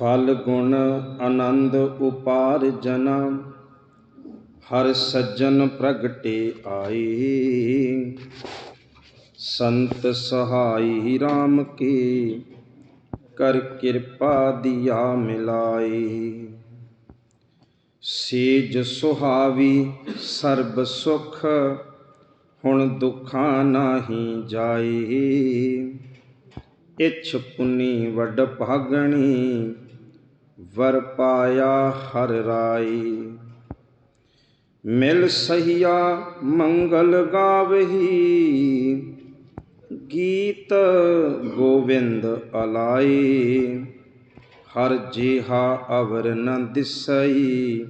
ਫਲ ਗੁਣ ਆਨੰਦ ਉਪਾਰ ਜਨਾ, ਹਰ ਸੱਜਣ ਪ੍ਰਗਟੇ ਆਏ। ਸੰਤ ਸਹਾਈ RAM ਕੇ, ਕਰ ਕਿਰਪਾ ਦਿਆ ਮਿਲਾਏ। ਸੇਜ ਸੁਹਾਵੀ ਸਰਬ ਸੁਖ, ਹੁਣ ਦੁਖਾਂ ਨਾਹੀ ਜਾਏ। ਇਛ ਪੁਨੀ ਵੱਡ ਭਾਗਣੀ ਵਰ ਪਾਇਆ ਹਰ ਰਾਈ। ਮਿਲ ਸਹੀਆ ਮੰਗਲ ਗਾਵਹੀ। ਗੀਤ ਗੋਵਿੰਦ ਅਲਾਈ। ਹਰ ਜਿਹਾ ਅਵਰ ਨ ਦਿਸਈ।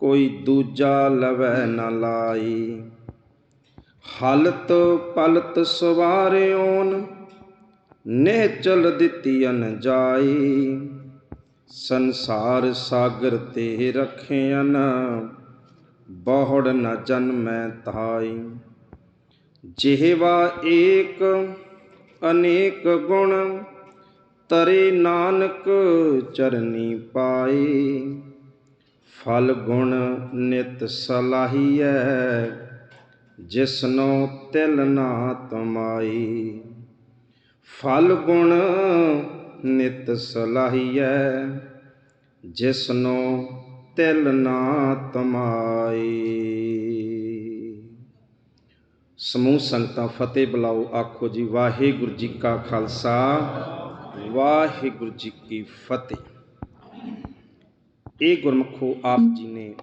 ਕੋਈ ਦੂਜਾ ਲਵੈ ਨ ਲਾਈ। ਹਲਤ ਪਲਤ ਸਵਾਰਿਓਨ ਨੇ ਚਲ ਦਿੱਤੀ ਅਨ ਜਾਈ ਸੰਸਾਰ ਸਾਗਰ ਤੇ ਰਖਿਆਨ ਬਹੁੜ ਨ ਜਨਮੈ ਤਾਈ। ਜਿਹਵਾ ਏਕ ਅਨੇਕ ਗੁਣ, ਤਰੇ ਨਾਨਕ ਚਰਨੀ ਪਾਈ। ਫਲ ਗੁਣ ਨਿਤ ਸਲਾਹੀਐ, ਜਿਸਨੋ ਤਿਲ ਨਾ ਤਮਾਈ। ਫਲ ਗੁਣ ਨਿਤ ਸਲਾਹੀਐ, ਜਿਸਨੋ ਤਿਲ ਨਾ ਤਮਾਈ। ਸਮੂਹ ਸੰਗਤਾਂ, ਫਤਿਹ ਬੁਲਾਓ, ਆਖੋ ਜੀ, ਵਾਹਿਗੁਰੂ ਜੀ ਕਾ ਖਾਲਸਾ, ਵਾਹਿਗੁਰੂ ਜੀ ਕੀ ਫਤਿਹ। ਇਹ ਗੁਰਮਖੋ ਆਪ ਜੀ ਨੇ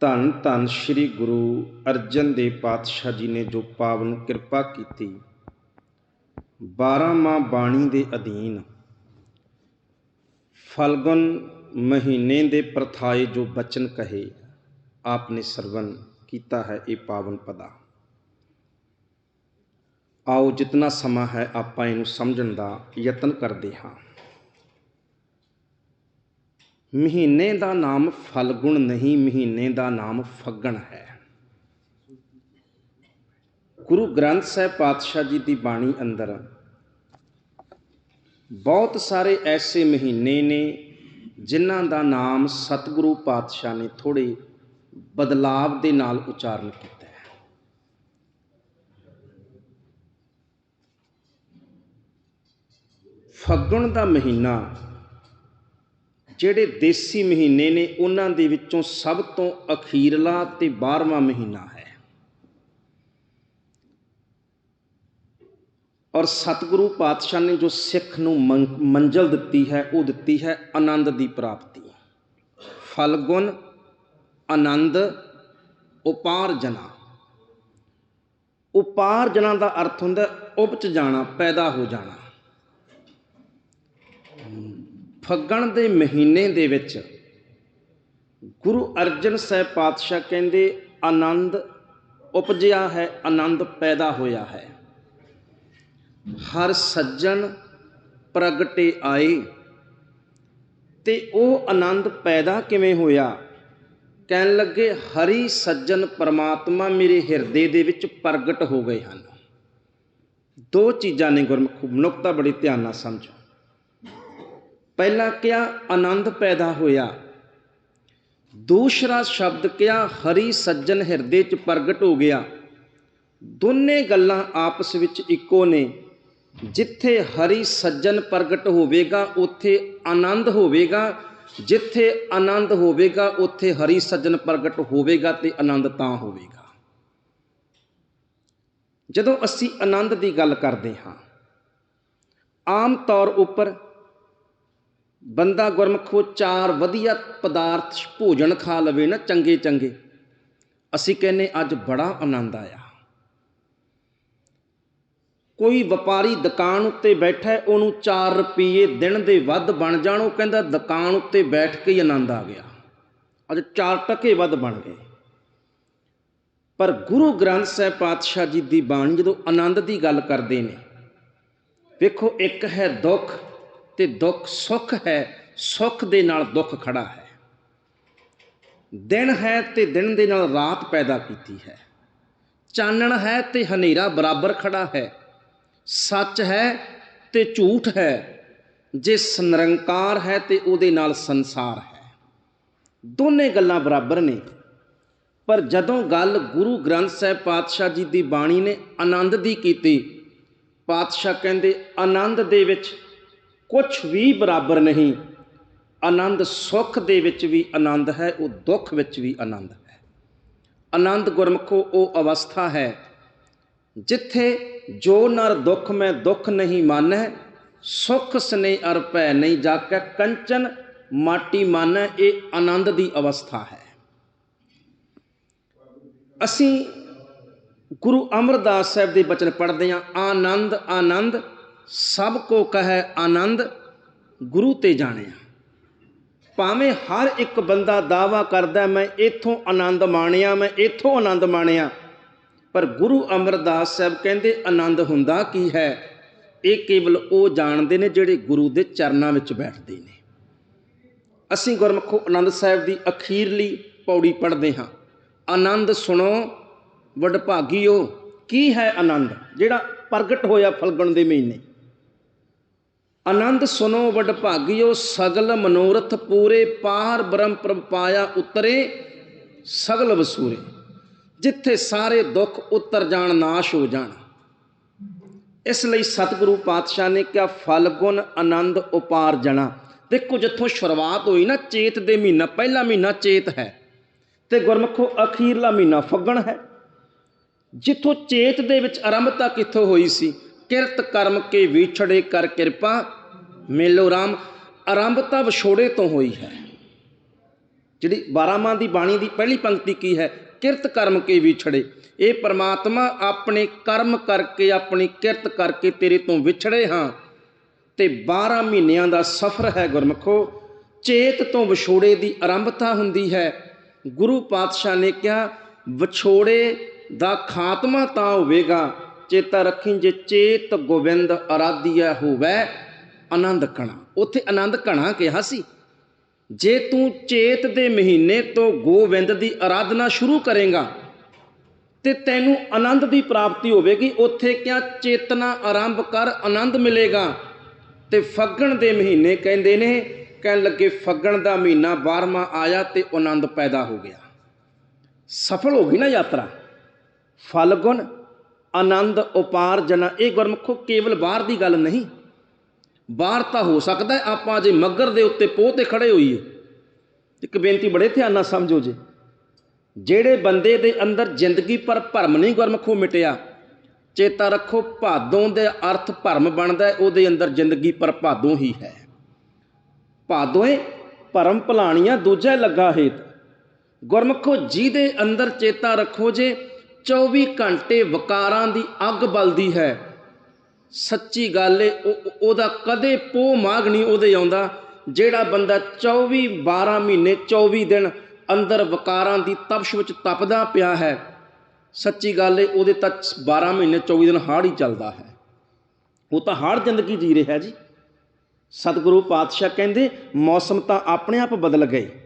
ਧੰਨ ਧੰਨ ਸ੍ਰੀ ਗੁਰੂ ਅਰਜਨ ਦੇਵ ਪਾਤਸ਼ਾਹ ਜੀ ਨੇ ਜੋ ਪਾਵਨ ਕਿਰਪਾ ਕੀਤੀ 12 ਮਾਹ ਬਾਣੀ ਦੇ ਅਧੀਨ ਫਲਗਨ ਮਹੀਨੇ ਦੇ ਪ੍ਰਥਾਏ ਜੋ ਬਚਨ ਕਹੇ ਆਪ ਨੇ ਸਰਵਨ ਕੀਤਾ ਹੈ ਇਹ ਪਾਵਨ ਪਦਾ। ਆਓ ਜਿਤਨਾ ਸਮਾਂ ਹੈ ਆਪਾਂ ਇਹਨੂੰ ਸਮਝਣ ਦਾ ਯਤਨ ਕਰਦੇ ਹਾਂ। ਮਹੀਨੇ ਦਾ ਨਾਮ ਫਲਗੁਣ ਨਹੀਂ, ਮਹੀਨੇ ਦਾ ਨਾਮ ਫੱਗਣ ਹੈ। ਗੁਰੂ ਗ੍ਰੰਥ ਸਾਹਿਬ ਪਾਤਸ਼ਾਹ ਜੀ ਦੀ ਬਾਣੀ ਅੰਦਰ ਬਹੁਤ ਸਾਰੇ ਐਸੇ ਮਹੀਨੇ ਨੇ ਜਿਨ੍ਹਾਂ ਦਾ ਨਾਮ ਸਤਿਗੁਰੂ ਪਾਤਸ਼ਾਹ ਨੇ ਥੋੜ੍ਹੇ ਬਦਲਾਵ ਦੇ ਨਾਲ ਉਚਾਰਨ ਕੀਤਾ ਹੈ। ਫੱਗਣ ਦਾ ਮਹੀਨਾ, ਜਿਹੜੇ ਦੇਸੀ ਮਹੀਨੇ ਨੇ, ਉਹਨਾਂ ਦੇ ਵਿੱਚੋਂ ਸਭ ਤੋਂ ਅਖੀਰਲਾ ਤੇ 12ਵਾਂ ਮਹੀਨਾ ਹੈ। ਔਰ ਸਤਿਗੁਰੂ ਪਾਤਸ਼ਾਹ ਨੇ ਜੋ ਸਿੱਖ ਨੂੰ ਮੰਜ਼ਲ ਦਿੱਤੀ ਹੈ, ਉਹ ਦਿੱਤੀ ਹੈ ਆਨੰਦ ਦੀ ਪ੍ਰਾਪਤੀ। ਫਲਗੁਣ ਆਨੰਦ ਉਪਾਰਜਨਾ ਉਪਾਰਜਨਾ ਦਾ ਅਰਥ ਹੁੰਦਾ ਉਪਜ ਜਾਣਾ, ਪੈਦਾ ਹੋ ਜਾਣਾ। ਫੱਗਣ ਦੇ ਮਹੀਨੇ ਦੇ ਵਿੱਚ ਗੁਰੂ ਅਰਜਨ ਸਾਹਿਬ ਪਾਤਸ਼ਾਹ ਕਹਿੰਦੇ, ਆਨੰਦ ਉਪਜਿਆ ਹੈ, ਆਨੰਦ ਪੈਦਾ ਹੋਇਆ ਹੈ। ਹਰ ਸੱਜਣ ਪ੍ਰਗਟੇ ਆਏ ਤੇ ਉਹ ਆਨੰਦ ਪੈਦਾ ਕਿਵੇਂ ਹੋਇਆ? ਕਹਿਣ ਲੱਗੇ, ਹਰੀ ਸੱਜਣ ਪਰਮਾਤਮਾ ਮੇਰੇ ਹਿਰਦੇ ਦੇ ਵਿੱਚ ਪ੍ਰਗਟ ਹੋ ਗਏ ਹਨ। ਦੋ ਚੀਜ਼ਾਂ ਨੇ ਗੁਰਮੁਖ ਮਨੁੱਖਤਾ ਬੜੀ ਧਿਆਨ ਨਾਲ ਸਮਝੋ। ਪਹਿਲਾ ਕਿਹਾ, ਆਨੰਦ ਪੈਦਾ ਹੋਇਆ। ਦੂਸਰਾ ਸ਼ਬਦ ਕਿਹਾ, ਹਰੀ ਸੱਜਣ ਹਿਰਦੇ 'ਚ ਪ੍ਰਗਟ ਹੋ ਗਿਆ। ਦੋਨੇ ਗੱਲਾਂ ਆਪਸ ਵਿੱਚ ਇੱਕੋ ਨੇ। ਜਿੱਥੇ ਹਰੀ ਸੱਜਣ ਪ੍ਰਗਟ ਹੋਵੇਗਾ, ਉੱਥੇ ਆਨੰਦ ਹੋਵੇਗਾ। ਜਿੱਥੇ ਆਨੰਦ ਹੋਵੇਗਾ, ਉੱਥੇ ਹਰੀ ਸੱਜਣ ਪ੍ਰਗਟ ਹੋਵੇਗਾ ਤੇ ਆਨੰਦ ਤਾਂ ਹੋਵੇਗਾ। ਜਦੋਂ ਅਸੀਂ ਆਨੰਦ ਦੀ ਗੱਲ ਕਰਦੇ ਹਾਂ, ਆਮ ਤੌਰ ਉੱਪਰ ਬੰਦਾ ਗੁਰਮਖੋ ਚਾਰ ਵਧੀਆ ਪਦਾਰਥ ਭੋਜਨ ਖਾ ਲਵੇ ਨਾ ਚੰਗੇ ਚੰਗੇ ਅਸੀਂ ਕਹਿੰਨੇ ਅੱਜ ਬੜਾ ਆਨੰਦ ਆਇਆ। ਕੋਈ ਵਪਾਰੀ ਦੁਕਾਨ ਉੱਤੇ ਬੈਠਾ ਉਹਨੂੰ 4 ਰੁਪਏ ਦਿਨ ਦੇ ਵੱਧ ਬਣ ਜਾਣ, ਉਹ ਕਹਿੰਦਾ ਦੁਕਾਨ ਉੱਤੇ ਬੈਠ ਕੇ ਹੀ ਆਨੰਦ ਆ ਗਿਆ। ਅੱਜ 4 ਟਕੇ ਵੱਧ ਬਣ ਗਏ। ਪਰ ਗੁਰੂ ਗ੍ਰੰਥ ਸਾਹਿਬ ਪਾਤਸ਼ਾਹ ਜੀ ਦੀ ਬਾਣੀ ਜਦੋਂ ਆਨੰਦ ਦੀ ਗੱਲ ਕਰਦੇ ਨੇ, ਵੇਖੋ ਇੱਕ ਹੈ ਦੁੱਖ ਤੇ ਦੁੱਖ ਸੁੱਖ ਹੈ, ਸੁੱਖ ਦੇ ਨਾਲ ਦੁੱਖ ਖੜਾ ਹੈ। ਦਿਨ ਹੈ ਤੇ ਦਿਨ ਦੇ ਨਾਲ ਰਾਤ ਪੈਦਾ ਕੀਤੀ ਹੈ। ਚਾਨਣ ਹੈ ਤੇ ਹਨੇਰਾ ਬਰਾਬਰ ਖੜਾ ਹੈ। ਸੱਚ ਹੈ ਤੇ ਝੂਠ ਹੈ। ਜੇ ਨਿਰੰਕਾਰ ਹੈ ਤੇ ਉਹਦੇ ਨਾਲ ਸੰਸਾਰ ਹੈ। ਦੋਨੇ ਗੱਲਾਂ ਬਰਾਬਰ ਨੇ। ਪਰ ਜਦੋਂ ਗੱਲ ਗੁਰੂ ਗ੍ਰੰਥ ਸਾਹਿਬ ਪਾਤਸ਼ਾਹ ਜੀ ਦੀ ਬਾਣੀ ਨੇ ਆਨੰਦ ਦੀ ਕੀਤੀ, ਪਾਤਸ਼ਾਹ ਕਹਿੰਦੇ, ਆਨੰਦ ਦੇ ਵਿੱਚ ਕੁਝ ਵੀ ਬਰਾਬਰ ਨਹੀਂ। ਆਨੰਦ ਸੁੱਖ ਦੇ ਵਿੱਚ ਵੀ ਆਨੰਦ ਹੈ, ਉਹ ਦੁੱਖ ਵਿੱਚ ਵੀ ਆਨੰਦ ਹੈ। ਆਨੰਦ ਗੁਰਮਖੋ, ਉਹ ਅਵਸਥਾ ਹੈ ਜਿੱਥੇ ਜੋ ਨਰ ਦੁੱਖ ਮੈਂ ਦੁੱਖ ਨਹੀਂ ਮਾਨੈ, ਸੁਖ ਸਨੇ ਅਰਪੈ ਨਹੀਂ ਜਾਕੈ ਕੰਚਨ ਮਾਟੀ ਮਾਨੈ, ਇਹ ਆਨੰਦ ਦੀ ਅਵਸਥਾ ਹੈ। ਅਸੀਂ ਗੁਰੂ ਅਮਰਦਾਸ ਸਾਹਿਬ ਦੇ ਬਚਨ ਪੜ੍ਹਦੇ ਹਾਂ, ਆਨੰਦ ਆਨੰਦ, ਸਭ ਕੋ ਕਹੈ ਆਨੰਦ, ਗੁਰੂ ਤੇ ਜਾਣਿਆ। ਭਾਵੇਂ ਹਰ ਇੱਕ ਬੰਦਾ ਦਾਵਾ ਕਰਦਾ, ਮੈਂ ਇੱਥੋਂ ਆਨੰਦ ਮਾਣਿਆ, ਮੈਂ ਇੱਥੋਂ ਆਨੰਦ ਮਾਣਿਆ ਪਰ ਗੁਰੂ ਅਮਰਦਾਸ ਸਾਹਿਬ ਕਹਿੰਦੇ ਆਨੰਦ ਹੁੰਦਾ ਕੀ ਹੈ? ਇਹ ਕੇਵਲ ਉਹ ਜਾਣਦੇ ਨੇ ਜਿਹੜੇ ਗੁਰੂ ਦੇ ਚਰਨਾਂ ਵਿੱਚ ਬੈਠਦੇ ਨੇ। ਅਸੀਂ ਗੁਰਮਖੋ ਆਨੰਦ ਸਾਹਿਬ ਦੀ ਅਖੀਰਲੀ ਪੌੜੀ ਪੜ੍ਹਦੇ ਹਾਂ। ਆਨੰਦ ਸੁਣੋ, ਵਡਭਾਗੀਓ, ਕੀ ਹੈ ਆਨੰਦ? ਜਿਹੜਾ ਪ੍ਰਗਟ ਹੋਇਆ ਫਲਗਣ ਦੇ ਮਹੀਨੇ। ਆਨੰਦ ਸੁਨੋ ਵਡਭਾਗਿਓ, ਸਗਲ ਮਨੋਰਥ ਪੂਰੇ, ਪਾਰ ਬ੍ਰਹਮ ਪ੍ਰਭ ਪਾਇਆ ਉਤਰੇ, ਸਗਲ ਵਸੂਰੇ। ਜਿੱਥੇ ਸਾਰੇ ਦੁੱਖ ਉਤਰ ਜਾਣ, ਨਾਸ਼ ਹੋ ਜਾਣ। ਇਸ ਲਈ ਸਤਿਗੁਰੂ ਪਾਤਸ਼ਾਹ ਨੇ ਕਿਹਾ, ਫਲ ਗੁਣ ਆਨੰਦ ਉਪਾਰ ਜਣਾ। ਦੇਖੋ, ਜਿੱਥੋਂ ਸ਼ੁਰੂਆਤ ਹੋਈ ਨਾ, ਚੇਤ ਦੇ ਮਹੀਨਾ, ਪਹਿਲਾ ਮਹੀਨਾ ਚੇਤ ਹੈ। ਤੇ ਗੁਰਮਖੋ ਅਖੀਰਲਾ ਮਹੀਨਾ ਫੱਗਣ ਹੈ। ਜਿੱਥੋਂ ਚੇਤ ਦੇ ਵਿੱਚ ਆਰੰਭਤਾ ਕਿੱਥੋਂ ਹੋਈ ਸੀ? ਕਿਰਤ ਕਰਮ ਕੇ ਵਿਛੜੇ ਕਰ ਕਿਰਪਾ, ਮੇਲੋ ਰਾਮ। ਆਰੰਭਤਾ ਵਿਛੋੜੇ ਤੋਂ ਹੋਈ ਹੈ। ਜਿਹੜੀ 12ਵਾਂ ਦੀ ਬਾਣੀ ਦੀ ਪਹਿਲੀ ਪੰਕਤੀ ਕੀ ਹੈ? ਕਿਰਤ ਕਰਮ ਕੇ ਵਿਛੜੇ ਇਹ ਪ੍ਰਮਾਤਮਾ ਆਪਣੇ ਕਰਮ ਕਰਕੇ, ਆਪਣੀ ਕਿਰਤ ਕਰਕੇ ਤੇਰੇ ਤੋਂ ਵਿਛੜੇ ਹਾਂ। ਤੇ 12 ਮਹੀਨਿਆਂ ਦਾ ਸਫ਼ਰ ਹੈ ਗੁਰਮਖੋ। ਚੇਤ ਤੋਂ ਵਿਛੋੜੇ ਦੀ ਆਰੰਭਤਾ ਹੁੰਦੀ ਹੈ। ਗੁਰੂ ਪਾਤਸ਼ਾਹ ਨੇ ਕਿਹਾ, ਵਿਛੋੜੇ ਦਾ ਖਾਤਮਾ ਤਾਂ ਹੋਵੇਗਾ। ਚੇਤਾ ਰੱਖੀ ਜੇ ਚੇਤ ਗੋਬਿੰਦ ਅਰਾਧਿਆ ਹੋਵੇ, ਆਨੰਦ ਕਣਾ ਉੱਥੇ ਆਨੰਦ ਕਣਾ ਕਿਹਾ ਸੀ। ਜੇ ਤੂੰ ਚੇਤ ਦੇ ਮਹੀਨੇ ਤੋਂ ਗੋਬਿੰਦ ਦੀ ਆਰਾਧਨਾ ਸ਼ੁਰੂ ਕਰੇਗਾ, ਤੇ ਤੈਨੂੰ ਆਨੰਦ ਦੀ ਪ੍ਰਾਪਤੀ ਹੋਵੇਗੀ। ਉੱਥੇ ਕਿਆ ਚੇਤਨਾ ਆਰੰਭ ਕਰ ਆਨੰਦ ਮਿਲੇਗਾ? ਤੇ ਫੱਗਣ ਦੇ ਮਹੀਨੇ ਕਹਿੰਦੇ ਨੇ, ਕਹਿਣ ਲੱਗੇ, ਫੱਗਣ ਦਾ ਮਹੀਨਾ 12ਵਾਂ ਆਇਆ ਤੇ ਆਨੰਦ ਪੈਦਾ ਹੋ ਗਿਆ। ਸਫਲ ਹੋ ਗਈ ਨਾ ਯਾਤਰਾ? ਫਲਗੁਣ ਆਨੰਦ ਉਪਾਰ ਜਨਾ। ਇਹ ਗੁਰਮੁਖੋ ਕੇਵਲ ਬਾਹਰ ਦੀ ਗੱਲ ਨਹੀਂ ਬਾਹਰ ਤਾਂ ਹੋ ਸਕਦਾ ਆਪਾਂ ਜੇ ਮੱਗਰ ਦੇ ਉੱਤੇ ਪੋਹ ਤੇ ਖੜੇ ਹੋਈਏ। ਇੱਕ ਬੇਨਤੀ ਬੜੇ ਧਿਆਨ ਨਾਲ ਸਮਝੋ ਜੇ। ਜਿਹੜੇ ਬੰਦੇ ਦੇ ਅੰਦਰ ਜ਼ਿੰਦਗੀ ਪਰ ਭਰਮ ਨਹੀਂ ਗੁਰਮੁਖੋ ਮਿਟਿਆ, ਚੇਤਾ ਰੱਖੋ ਭਾਦੋਂ ਦੇ ਅਰਥ ਭਰਮ ਬਣਦਾ ਉਹਦੇ ਅੰਦਰ ਜ਼ਿੰਦਗੀ ਪਰ ਭਾਦੋਂ ਹੀ ਹੈ। ਭਾਦੋਏ ਭਰਮ ਭਲਾਣੀਆਂ ਦੂਜਾ ਲੱਗਾ ਹੇਤ। ਗੁਰਮੁਖੋ ਜਿਹਦੇ ਅੰਦਰ ਚੇਤਾ ਰੱਖੋ ਜੇ 24 ਘੰਟੇ ਵਕਾਰਾਂ ਦੀ ਅੱਗ ਬਲਦੀ ਹੈ ਸੱਚੀ ਗੱਲ ਏ, ਉਹ- ਉਹਦਾ ਕਦੇ ਪੋ ਮਾਗ ਨਹੀਂ ਉਹਦੇ ਆਉਂਦਾ, ਜਿਹੜਾ ਬੰਦਾ 24 12 ਮਹੀਨੇ 24 ਦਿਨ ਅੰਦਰ ਵਕਾਰਾਂ ਦੀ ਤਪਸ਼ ਵਿੱਚ ਤਪਦਾ ਪਿਆ ਹੈ, ਸੱਚੀ ਗੱਲ ਏ, ਉਹਦੇ ਤਾਂ 12 ਮਹੀਨੇ 24 ਦਿਨ ਹਾੜ ਹੀ ਚੱਲਦਾ ਹੈ। ਉਹ ਤਾਂ ਹਾੜ ਜ਼ਿੰਦਗੀ ਜੀ ਰਿਹਾ ਜੀ। ਸਤਿਗੁਰੂ ਪਾਤਸ਼ਾਹ ਕਹਿੰਦੇ, ਮੌਸਮ ਤਾਂ ਆਪਣੇ ਆਪ ਬਦਲ ਗਏ।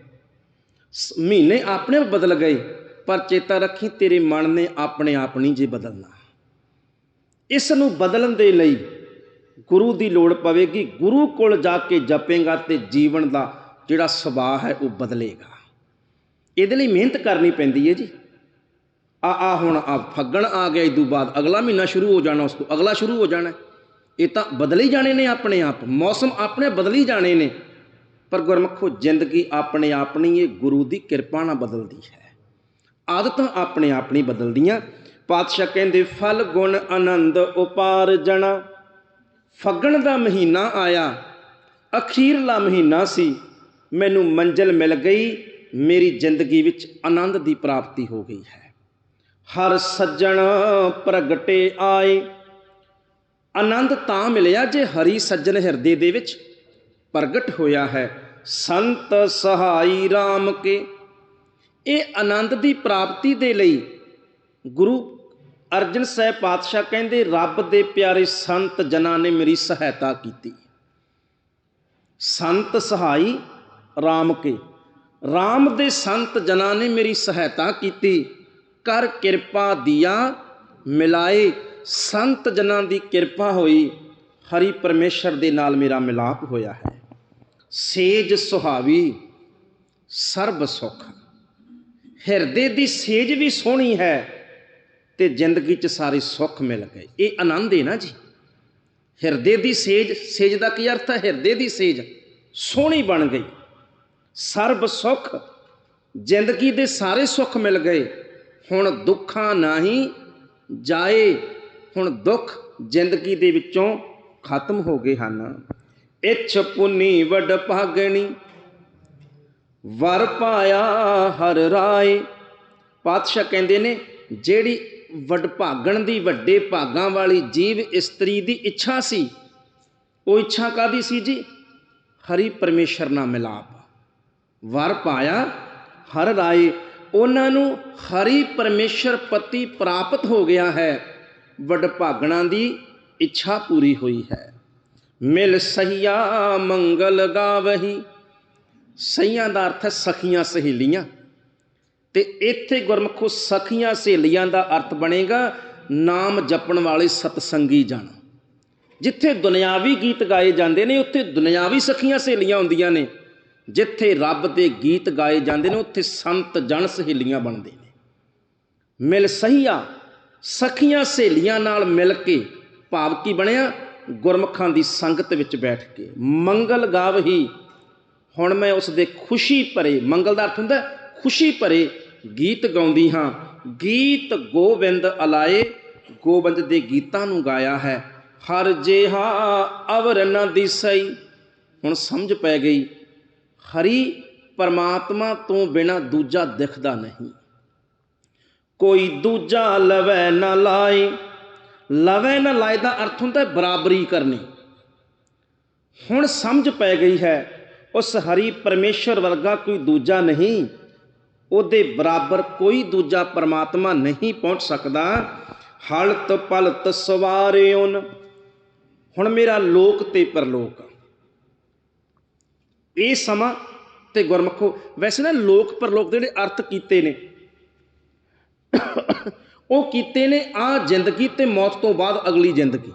ਸ- ਮਹੀਨੇ ਆਪਣੇ ਆਪ ਬਦਲ ਗਏ, ਪਰ ਚੇਤਾ ਰੱਖੀ ਤੇਰੇ ਮਨ ਨੇ ਆਪਣੇ ਆਪ ਨਹੀਂ ਜੇ ਬਦਲਣਾ। ਇਸ ਨੂੰ ਬਦਲਣ ਦੇ ਲਈ ਗੁਰੂ ਦੀ ਲੋੜ ਪਵੇਗੀ। ਗੁਰੂ ਕੋਲ ਜਾ ਕੇ ਜਪੇਗਾ ਤੇ ਜੀਵਨ ਦਾ ਜਿਹੜਾ ਸੁਭਾਅ ਹੈ ਉਹ ਬਦਲੇਗਾ। ਇਹਦੇ ਲਈ ਮਿਹਨਤ ਕਰਨੀ ਪੈਂਦੀ ਹੈ ਜੀ। ਆ ਆ ਹੁਣ ਆ ਫੱਗਣ ਆ ਗਿਆ ਇਦੋਂ ਬਾਅਦ ਅਗਲਾ ਮਹੀਨਾ ਸ਼ੁਰੂ ਹੋ ਜਾਣਾ, ਉਸ ਤੋਂ ਅਗਲਾ ਸ਼ੁਰੂ ਹੋ ਜਾਣਾ। ਇਹ ਤਾਂ ਬਦਲੀ ਜਾਣੇ ਨੇ ਆਪਣੇ ਆਪ। ਮੌਸਮ ਆਪਣੇ ਬਦਲੀ ਜਾਣੇ ਨੇ। ਪਰ ਗੁਰਮਖੋ, ਜ਼ਿੰਦਗੀ ਆਪਣੇ ਆਪ ਨਹੀਂ ਇਹ ਗੁਰੂ ਦੀ ਕਿਰਪਾ ਨਾਲ ਬਦਲਦੀ ਹੈ। ਆਦਤਾਂ ਆਪਣੇ ਆਪ ਨਹੀਂ ਬਦਲਦੀਆਂ। ਪਾਤਸ਼ਾਹ ਕਹਿੰਦੇ, ਫਲ, ਗੁਣ, ਆਨੰਦ, ਉਪਾਰ ਜਣਾ। ਫੱਗਣ ਦਾ ਮਹੀਨਾ ਆਇਆ, ਅਖੀਰਲਾ ਮਹੀਨਾ ਸੀ। ਮੈਨੂੰ ਮੰਜ਼ਲ ਮਿਲ ਗਈ, ਮੇਰੀ ਜ਼ਿੰਦਗੀ ਵਿੱਚ ਆਨੰਦ ਦੀ ਪ੍ਰਾਪਤੀ ਹੋ ਗਈ ਹੈ। ਹਰ ਸੱਜਣ ਪ੍ਰਗਟੇ ਆਏ। ਆਨੰਦ ਤਾਂ ਮਿਲਿਆ ਜੇ ਹਰੀ ਸੱਜਣ ਹਿਰਦੇ ਦੇ ਵਿੱਚ ਪ੍ਰਗਟ ਹੋਇਆ ਹੈ। ਸੰਤ ਸਹਾਈ RAM ਕੇ। ਇਹ ਆਨੰਦ ਦੀ ਪ੍ਰਾਪਤੀ ਦੇ ਲਈ ਗੁਰੂ ਅਰਜਨ ਸਾਹਿਬ ਪਾਤਸ਼ਾਹ ਕਹਿੰਦੇ, ਰੱਬ ਦੇ ਪਿਆਰੇ ਸੰਤ ਜਨਾਂ ਨੇ ਮੇਰੀ ਸਹਾਇਤਾ ਕੀਤੀ। ਸੰਤ ਸਹਾਈ RAM ਕੇ। RAM ਦੇ ਸੰਤ ਜਨਾਂ ਨੇ ਮੇਰੀ ਸਹਾਇਤਾ ਕੀਤੀ। ਕਰ ਕਿਰਪਾ ਦਿਆ ਮਿਲਾਏ। ਸੰਤ ਜਨਾਂ ਦੀ ਕਿਰਪਾ ਹੋਈ। ਹਰੀ ਪਰਮੇਸ਼ਰ ਦੇ ਨਾਲ ਮੇਰਾ ਮਿਲਾਪ ਹੋਇਆ ਹੈ। ਸੇਜ ਸੁਹਾਵੀ, ਸਰਬ ਸੁਖ। ਹਿਰਦੇ ਦੀ ਸੇਜ ਵੀ ਸੋਹਣੀ ਹੈ। ਤੇ ਜ਼ਿੰਦਗੀ 'ਚ ਸਾਰੇ ਸੁੱਖ ਮਿਲ ਗਏ। ਇਹ ਆਨੰਦ ਹੈ ਨਾ ਜੀ। ਹਿਰਦੇ ਦੀ ਸੇਜ ਸੇਜ ਦਾ ਕੀ ਅਰਥ ਹੈ? ਹਿਰਦੇ ਦੀ ਸੇਜ ਸੋਹਣੀ ਬਣ ਗਈ। ਸਰਬ ਸੁੱਖ, ਜ਼ਿੰਦਗੀ ਦੇ ਸਾਰੇ ਸੁੱਖ ਮਿਲ ਗਏ। ਹੁਣ ਦੁੱਖਾਂ ਨਹੀਂ ਜਾਏ, ਹੁਣ ਦੁੱਖ ਜ਼ਿੰਦਗੀ ਦੇ ਵਿੱਚੋਂ ਖਤਮ ਹੋ ਗਏ ਹਨ। ਇੱਛ ਪੁਨੀ ਵਡ ਭਾਗਣੀ, ਵਰ ਪਾਇਆ ਹਰ ਰਾਏ। ਪਾਤਸ਼ਾਹ ਕਹਿੰਦੇ ਨੇ, ਜਿਹੜੀ ਵਡਭਾਗਣ ਦੀ, ਵੱਡੇ ਭਾਗਾਂ ਵਾਲੀ ਜੀਵ ਇਸਤਰੀ ਦੀ ਇੱਛਾ ਸੀ। ਉਹ ਇੱਛਾ ਕਾਦੀ ਸੀ ਜੀ? ਹਰੀ ਪਰਮੇਸ਼ਰ ਨਾਲ ਮਿਲਾਪ। ਵਰ ਪਾਇਆ, ਹਰ ਰਾਏ, ਉਹਨਾਂ ਨੂੰ ਹਰੀ ਪਰਮੇਸ਼ਰ ਪਤੀ ਪ੍ਰਾਪਤ ਹੋ ਗਿਆ ਹੈ। ਵਡਭਾਗਣਾ ਦੀ ਇੱਛਾ ਪੂਰੀ ਹੋਈ ਹੈ। ਮਿਲ ਸਹੀਆ ਮੰਗਲ ਗਾਵਹੀ। ਸਹੀਆਂ ਦਾ ਅਰਥ ਹੈ ਸਖੀਆਂ ਸਹੇਲੀਆਂ। ਤੇ ਇੱਥੇ ਗੁਰਮਖੋ ਸਖੀਆਂ ਸਹੇਲੀਆਂ ਦਾ ਅਰਥ ਬਣੇਗਾ, ਨਾਮ ਜਪਣ ਵਾਲੇ ਸਤਸੰਗੀ ਜਨ। ਜਿੱਥੇ ਦੁਨਿਆਵੀ ਗੀਤ ਗਾਏ ਜਾਂਦੇ ਨੇ, ਉੱਥੇ ਦੁਨਿਆਵੀ ਸਖੀਆਂ ਸਹੇਲੀਆਂ ਹੁੰਦੀਆਂ ਨੇ। ਜਿੱਥੇ ਰੱਬ ਦੇ ਗੀਤ ਗਾਏ ਜਾਂਦੇ ਨੇ, ਉੱਥੇ ਸੰਤ ਜਨ ਸਹੇਲੀਆਂ ਬਣਦੇ ਨੇ। ਮਿਲ ਸਹੀਆ, ਸਖੀਆਂ ਸਹੇਲੀਆਂ ਨਾਲ ਮਿਲ ਕੇ ਭਾਵ ਕੀ ਬਣਿਆ? ਗੁਰਮਖਾਂ ਦੀ ਸੰਗਤ ਵਿੱਚ ਬੈਠ ਕੇ। ਮੰਗਲ ਗਾਵਹੀ ਹੁਣ ਮੈਂ ਉਸ ਦੇ ਖੁਸ਼ੀ ਭਰੇ, ਮੰਗਲ ਦਾ ਅਰਥ ਹੁੰਦਾ, ਖੁਸ਼ੀ ਭਰੇ ਗੀਤ ਗਾਉਂਦੀ ਹਾਂ। ਗੀਤ ਗੋਬਿੰਦ ਅਲਾਏ ਗੋਬਿੰਦ ਦੇ ਗੀਤਾਂ ਨੂੰ ਗਾਇਆ ਹੈ। ਹਰ ਜਿਹਾ ਅਵਰ ਨ ਦਿਸਈ, ਹੁਣ ਸਮਝ ਪੈ ਗਈ, ਹਰੀ ਪਰਮਾਤਮਾ ਤੋਂ ਬਿਨਾ ਦੂਜਾ ਦਿਖਦਾ ਨਹੀਂ। ਕੋਈ ਦੂਜਾ ਲਵੈ ਨਾ ਲਾਏ, ਲਵੈ ਨਾ ਲਾਏ ਦਾ ਅਰਥ ਹੁੰਦਾ ਹੈ ਬਰਾਬਰੀ ਕਰਨੀ। ਹੁਣ ਸਮਝ ਪੈ ਗਈ ਹੈ, ਉਸ ਹਰੀ ਪਰਮੇਸ਼ਰ ਵਰਗਾ ਕੋਈ ਦੂਜਾ ਨਹੀਂ। ਉਹਦੇ ਬਰਾਬਰ ਕੋਈ ਦੂਜਾ ਪਰਮਾਤਮਾ ਨਹੀਂ ਪਹੁੰਚ ਸਕਦਾ। ਹਲਤ ਪਲਤ ਸਵਾਰਿਓਨ ਹੁਣ ਮੇਰਾ ਲੋਕ ਤੇ ਪਰਲੋਕ। ਇਹ ਸਮਾਂ ਤੇ ਗੁਰਮਖੋ, ਵੈਸੇ ਨਾ ਲੋਕ ਪਰਲੋਕ ਦੇ ਜਿਹੜੇ ਅਰਥ ਕੀਤੇ ਨੇ, ਉਹ ਕੀਤੇ ਨੇ ਆ ਜ਼ਿੰਦਗੀ ਤੇ ਮੌਤ ਤੋਂ ਬਾਅਦ ਅਗਲੀ ਜ਼ਿੰਦਗੀ।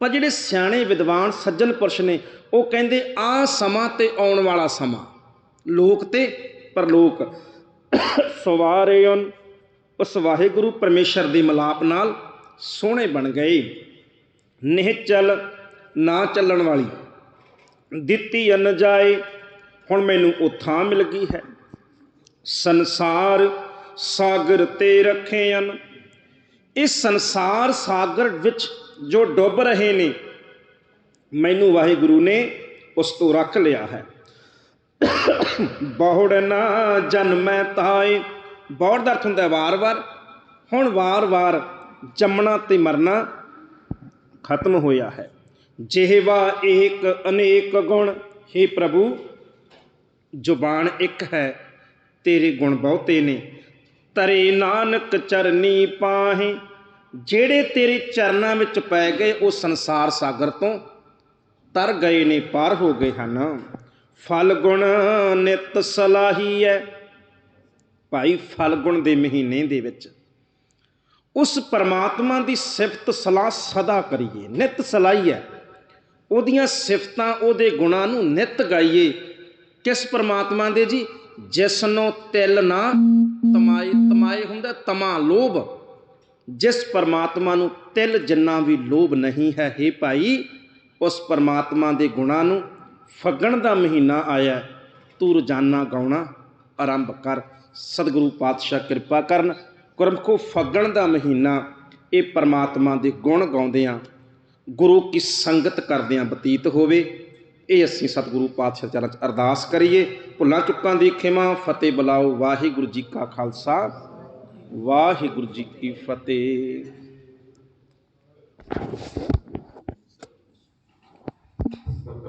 ਪਰ ਜਿਹੜੇ ਸਿਆਣੇ ਵਿਦਵਾਨ, ਸੱਜਣ ਪੁਰਸ਼ ਨੇ, ਉਹ ਕਹਿੰਦੇ ਆ ਸਮਾਂ ਤੇ ਆਉਣ ਵਾਲਾ ਸਮਾਂ। ਲੋਕ ਤੇ ਪਰਲੋਕ ਸਵਾਰਿਓਨ ਉਸ ਵਾਹਿਗੁਰੂ ਪਰਮੇਸ਼ਰ ਦੇ ਮਲਾਪ ਨਾਲ ਸੋਹਣੇ ਬਣ ਗਏ। ਨਿਹਚਲ ਨਾ ਚੱਲਣ ਵਾਲੀ, ਦਿੱਤੀ ਅਨ ਜਾਏ, ਹੁਣ ਮੈਨੂੰ ਉਹ ਥਾਂ ਮਿਲ ਗਈ ਹੈ। ਸੰਸਾਰ ਸਾਗਰ ਤੇ ਰੱਖੇ ਹਨ ਇਸ ਸੰਸਾਰ ਸਾਗਰ ਵਿੱਚ ਜੋ ਡੁੱਬ ਰਹੇ ਨੇ, ਮੈਨੂੰ ਵਾਹਿਗੁਰੂ ਨੇ ਉਸ ਤੋਂ ਰੱਖ ਲਿਆ ਹੈ। ਬਹੁੜ ਨਾ ਜਨਮੈ ਤਾਏ। ਬਹੁੜ ਦਾ ਅਰਥ ਹੁੰਦਾ ਵਾਰ-ਵਾਰ ਹੁਣ ਵਾਰ-ਵਾਰ ਜੰਮਣਾ ਤੇ ਮਰਨਾ ਖਤਮ ਹੋਇਆ ਹੈ। ਜਿਹਵਾ ਏਕ ਅਨੇਕ ਗੁਣ हे ਪ੍ਰਭੂ, ਜ਼ੁਬਾਨ ਇੱਕ ਹੈ, ਤੇਰੇ ਗੁਣ ਬਹੁਤੇ ਨੇ। ਤਰੇ ਨਾਨਕ ਚਰਨੀ ਪਾਹੇ, ਜਿਹੜੇ ਤੇਰੇ ਚਰਨਾਂ ਵਿੱਚ ਪੈ ਗਏ, ਉਹ ਸੰਸਾਰ ਸਾਗਰ ਤੋਂ ਤਰ ਗਏ ਨੇ, ਪਾਰ ਹੋ ਗਏ ਹਨ। ਫਲ ਗੁਣ ਨਿਤ ਸਲਾਹੀ ਹੈ ਭਾਈ ਫਲ ਗੁਣ ਦੇ ਮਹੀਨੇ ਦੇ ਵਿੱਚ ਉਸ ਪਰਮਾਤਮਾ ਦੀ ਸਿਫਤ ਸਲਾਹ ਸਦਾ ਕਰੀਏ। ਨਿਤ ਸਲਾਹੀਏ ਉਹਦੀਆਂ ਸਿਫਤਾਂ, ਉਹਦੇ ਗੁਣਾਂ ਨੂੰ ਨਿਤ ਗਾਈਏ। ਕਿਸ ਪਰਮਾਤਮਾ ਦੇ ਜੀ? ਜਿਸ ਨੂੰ ਤਿਲ ਨਾ ਤਮਾਏ ਤਮਾਏ ਹੁੰਦਾ, ਤਮਾ ਲੋਭ। ਜਿਸ ਪਰਮਾਤਮਾ ਨੂੰ ਤਿਲ ਜਿੰਨਾ ਵੀ ਲੋਭ ਨਹੀਂ ਹੈ हे ਭਾਈ, ਉਸ ਪਰਮਾਤਮਾ ਦੇ ਗੁਣਾਂ ਨੂੰ ਫੱਗਣ ਦਾ ਮਹੀਨਾ ਆਇਆ ਤੂੰ ਰੋਜ਼ਾਨਾ ਗਾਉਣਾ ਆਰੰਭ ਕਰ। ਸਤਿਗੁਰੂ ਪਾਤਸ਼ਾਹ ਕਿਰਪਾ ਕਰਨ, ਗੁਰਮਖੋ ਫੱਗਣ ਦਾ ਮਹੀਨਾ, ਇਹ ਪਰਮਾਤਮਾ ਦੇ ਗੁਣ ਗਾਉਂਦਿਆਂ ਗੁਰੂ ਕੀ ਸੰਗਤ ਕਰਦਿਆਂ ਬਤੀਤ ਹੋਵੇ। ਇਹ ਅਸੀਂ ਸਤਿਗੁਰੂ ਪਾਤਸ਼ਾਹ ਚਰਨ ਚ ਅਰਦਾਸ ਕਰੀਏ। ਭੁੱਲਾਂ ਚੁੱਕਾਂ ਦੀ ਖਿਮਾ, ਫਤਿਹ ਬੁਲਾਓ ਵਾਹਿਗੁਰੂ ਜੀ ਕਾ ਖਾਲਸਾ। ਵਾਹਿਗੁਰੂ ਜੀ ਕੀ ਫਤਿਹ।